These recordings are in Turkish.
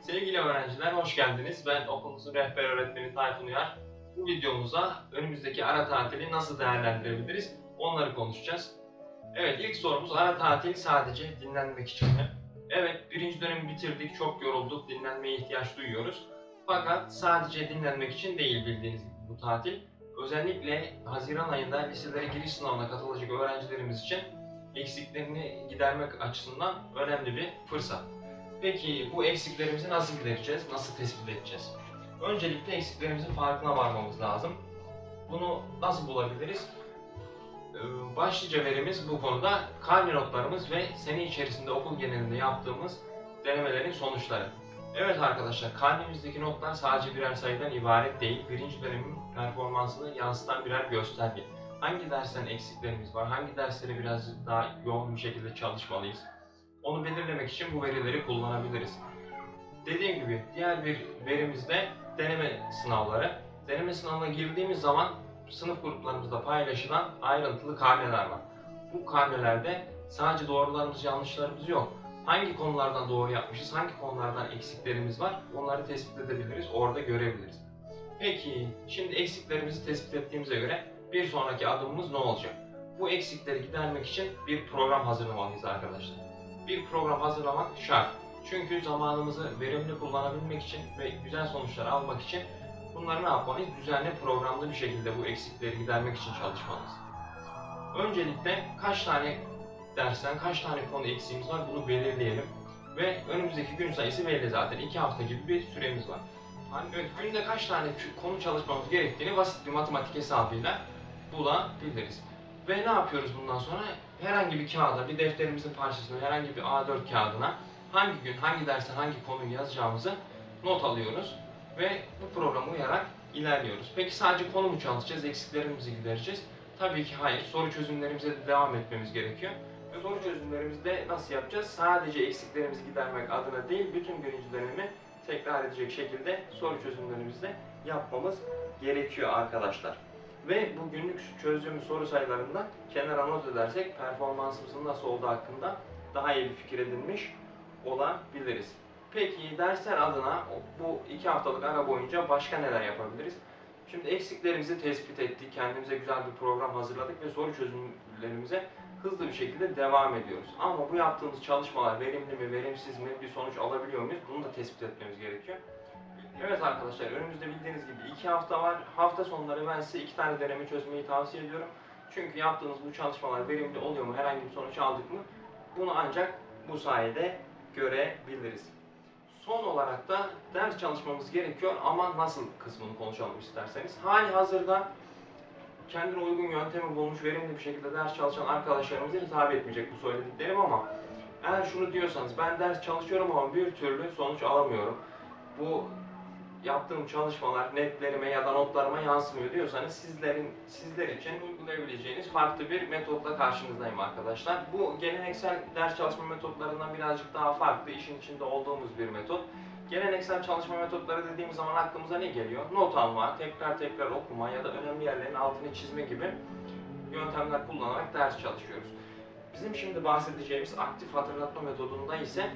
Sevgili öğrenciler hoş geldiniz. Ben okulumuzun rehber öğretmeni Tayfun Uyar. Bu videomuzda önümüzdeki ara tatili nasıl değerlendirebiliriz onları konuşacağız. Evet ilk sorumuz ara tatil sadece dinlenmek için mi? Evet birinci dönemi bitirdik, çok yorulduk, dinlenmeye ihtiyaç duyuyoruz. Fakat sadece dinlenmek için değil bildiğiniz gibi bu tatil. Özellikle Haziran ayında liselere giriş sınavına katılacak öğrencilerimiz için eksiklerini gidermek açısından önemli bir fırsat. Peki bu eksiklerimizi nasıl gidereceğiz? Nasıl tespit edeceğiz? Öncelikle eksiklerimizin farkına varmamız lazım. Bunu nasıl bulabiliriz? Ee, Başlıca verimiz bu konuda karne notlarımız ve sene içerisinde okul genelinde yaptığımız denemelerin sonuçları. Evet arkadaşlar, karnemizdeki notlar sadece birer sayıdan ibaret değil. Birinci dönemin performansını yansıtan birer gösterge. Hangi dersten eksiklerimiz var? Hangi derslere biraz daha yoğun bir şekilde çalışmalıyız? Onu belirlemek için bu verileri kullanabiliriz. Dediğim gibi diğer bir verimiz de deneme sınavları. Deneme sınavına girdiğimiz zaman sınıf gruplarımızda paylaşılan ayrıntılı karneler var. Bu karnelerde sadece doğrularımız yanlışlarımız yok. Hangi konulardan doğru yapmışız, hangi konulardan eksiklerimiz var onları tespit edebiliriz, orada görebiliriz. Peki şimdi eksiklerimizi tespit ettiğimize göre bir sonraki adımımız ne olacak? Bu eksikleri gidermek için bir program hazırlamalıyız arkadaşlar bir program hazırlamak şart. Çünkü zamanımızı verimli kullanabilmek için ve güzel sonuçlar almak için bunları ne yapmalıyız? Düzenli programlı bir şekilde bu eksikleri gidermek için çalışmalıyız. Öncelikle kaç tane dersten kaç tane konu eksiğimiz var bunu belirleyelim. Ve önümüzdeki gün sayısı belli zaten. 2 hafta gibi bir süremiz var. Hani günde kaç tane konu çalışmamız gerektiğini basit bir matematik hesabıyla bulabiliriz. Ve ne yapıyoruz bundan sonra? Herhangi bir kağıda, bir defterimizin parçasına, herhangi bir A4 kağıdına hangi gün, hangi derste, hangi konuyu yazacağımızı not alıyoruz. Ve bu programa uyarak ilerliyoruz. Peki sadece konu mu çalışacağız, eksiklerimizi gidereceğiz? Tabii ki hayır. Soru çözümlerimize de devam etmemiz gerekiyor. Ve soru çözümlerimizi de nasıl yapacağız? Sadece eksiklerimizi gidermek adına değil, bütün birinci dönemi tekrar edecek şekilde soru çözümlerimizi de yapmamız gerekiyor arkadaşlar. Ve bu günlük çözdüğümüz soru sayılarından kenara not edersek performansımızın nasıl olduğu hakkında daha iyi bir fikir edinmiş olabiliriz. Peki dersler adına bu iki haftalık ara boyunca başka neler yapabiliriz? Şimdi eksiklerimizi tespit ettik, kendimize güzel bir program hazırladık ve soru çözümlerimize hızlı bir şekilde devam ediyoruz. Ama bu yaptığımız çalışmalar verimli mi, verimsiz mi, bir sonuç alabiliyor muyuz? Bunu da tespit etmemiz gerekiyor. Evet arkadaşlar önümüzde bildiğiniz gibi iki hafta var. Hafta sonları ben size iki tane deneme çözmeyi tavsiye ediyorum. Çünkü yaptığınız bu çalışmalar verimli oluyor mu, herhangi bir sonuç aldık mı? Bunu ancak bu sayede görebiliriz. Son olarak da ders çalışmamız gerekiyor ama nasıl kısmını konuşalım isterseniz. Hali hazırda kendine uygun yöntemi bulmuş, verimli bir şekilde ders çalışan arkadaşlarımıza hitap etmeyecek bu söylediklerim ama eğer şunu diyorsanız ben ders çalışıyorum ama bir türlü sonuç alamıyorum. Bu yaptığım çalışmalar netlerime ya da notlarıma yansımıyor diyorsanız sizlerin sizler için uygulayabileceğiniz farklı bir metotla karşınızdayım arkadaşlar. Bu geleneksel ders çalışma metotlarından birazcık daha farklı, işin içinde olduğumuz bir metot. Geleneksel çalışma metotları dediğimiz zaman aklımıza ne geliyor? Not alma, tekrar tekrar okuma ya da önemli yerlerin altını çizme gibi yöntemler kullanarak ders çalışıyoruz. Bizim şimdi bahsedeceğimiz aktif hatırlatma metodunda ise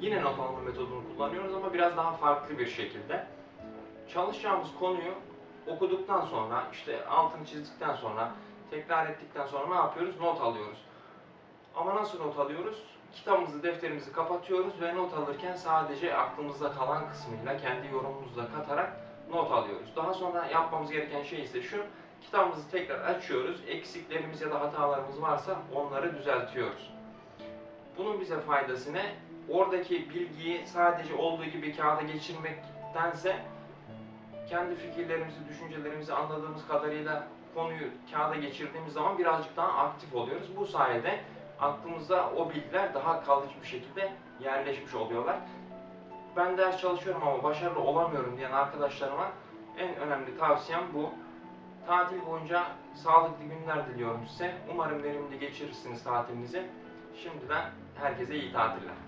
yine not alma metodunu kullanıyoruz ama biraz daha farklı bir şekilde çalışacağımız konuyu okuduktan sonra, işte altını çizdikten sonra, tekrar ettikten sonra ne yapıyoruz? Not alıyoruz. Ama nasıl not alıyoruz? Kitabımızı, defterimizi kapatıyoruz ve not alırken sadece aklımızda kalan kısmıyla kendi yorumumuzla katarak not alıyoruz. Daha sonra yapmamız gereken şey ise şu, kitabımızı tekrar açıyoruz, eksiklerimiz ya da hatalarımız varsa onları düzeltiyoruz. Bunun bize faydası ne? Oradaki bilgiyi sadece olduğu gibi kağıda geçirmektense kendi fikirlerimizi, düşüncelerimizi anladığımız kadarıyla konuyu kağıda geçirdiğimiz zaman birazcık daha aktif oluyoruz. Bu sayede aklımızda o bilgiler daha kalıcı bir şekilde yerleşmiş oluyorlar. Ben ders çalışıyorum ama başarılı olamıyorum diyen arkadaşlarıma en önemli tavsiyem bu. Tatil boyunca sağlıklı günler diliyorum size. Umarım verimli geçirirsiniz tatilinizi. Şimdiden herkese iyi tatiller.